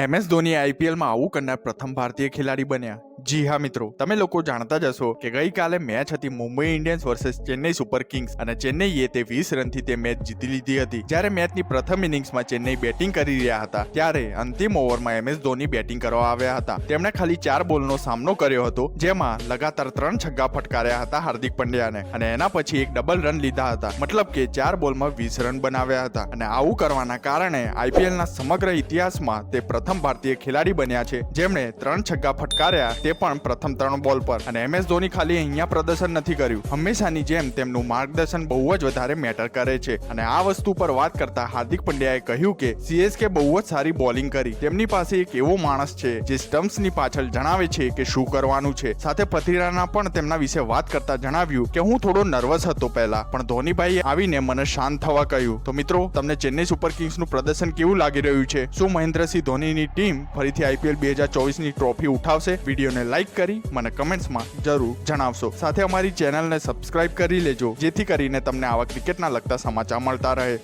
M S Dhoni આઈપીએલમાં આવું કરનાર પ્રથમ ભારતીય ખેલાડી બન્યા. જી હા મિત્રો, તમે લોકો જાણતા જ હશો કે ગઈકાલે મેચ હતી Mumbai Indians versus Chennai Super Kings અને ચેન્નઈએ તે વીસ રનથી તે મેચ જીતી લીધી હતી. જ્યારે મેચની પ્રથમ ઇનિંગ્સમાં ચેન્નઈ બેટિંગ કરી રહ્યા હતા, ત્યારે અંતિમ ઓવરમાં એમ એસ ધોની બેટિંગ કરવા આવ્યા હતા. તેમણે ખાલી ચાર બોલનો સામનો કર્યો હતો, જેમાં લગાતાર ત્રણ છગ્ગા ફટકાર્યા હતા હાર્દિક પંડ્યાને અને એના પછી એક ડબલ રન લીધા હતા. મતલબ કે ચાર બોલમાં વીસ રન બનાવ્યા હતા અને આવું કરવાના કારણે આઈપીએલના સમગ્ર ઇતિહાસમાં તે પ્રથમ ભારતીય ખેલાડી બન્યા છે, જેમણે ત્રણ છગ્ગા ફટકાર્યા તે પણ પ્રથમ ત્રણ બોલ પર. અને એમ એસ ધોની ખાલી અહીંયા પ્રદર્શન નથી કર્યું. હંમેશાની જેમ તેમનું માર્ગદર્શન બહુ જ વધારે મેટર કરે છે. અને આ વસ્તુ પર વાત કરતા હાર્દિક પંડ્યાએ કહ્યું કે સીએસકે બહુ જ સારી બોલિંગ કરી. તેમની પાસે એક એવો માણસ છે, જે સ્ટમ્પ્સની પાછળ જણાવે છે કે શું કરવાનું છે. સાથે પથિરાના પણ તેમના વિશે વાત કરતા જણાવ્યું કે હું થોડો નર્વસ હતો પહેલા, પણ ધોનીભાઈએ આવીને મને શાંત થવા કહ્યું. તો મિત્રો, તમને ચેન્નઈ સુપર કિંગ્સનું પ્રદર્શન કેવું લાગી રહ્યું છે? શું મહેન્દ્રસિંહ ધોનીની ટીમ ફરીથી આઈપીએલ બે હજાર ચોવીસની ટ્રોફી ઉઠાવશે? વિડીયોને લાઈક કરી મને કમેન્ટ્સમાં જરૂર જણાવશો. સાથે અમારી ચેનલને સબસ્ક્રાઇબ કરી લેજો, જેથી કરીને તમને આવા ક્રિકેટના લગતા સમાચાર મળતા રહે.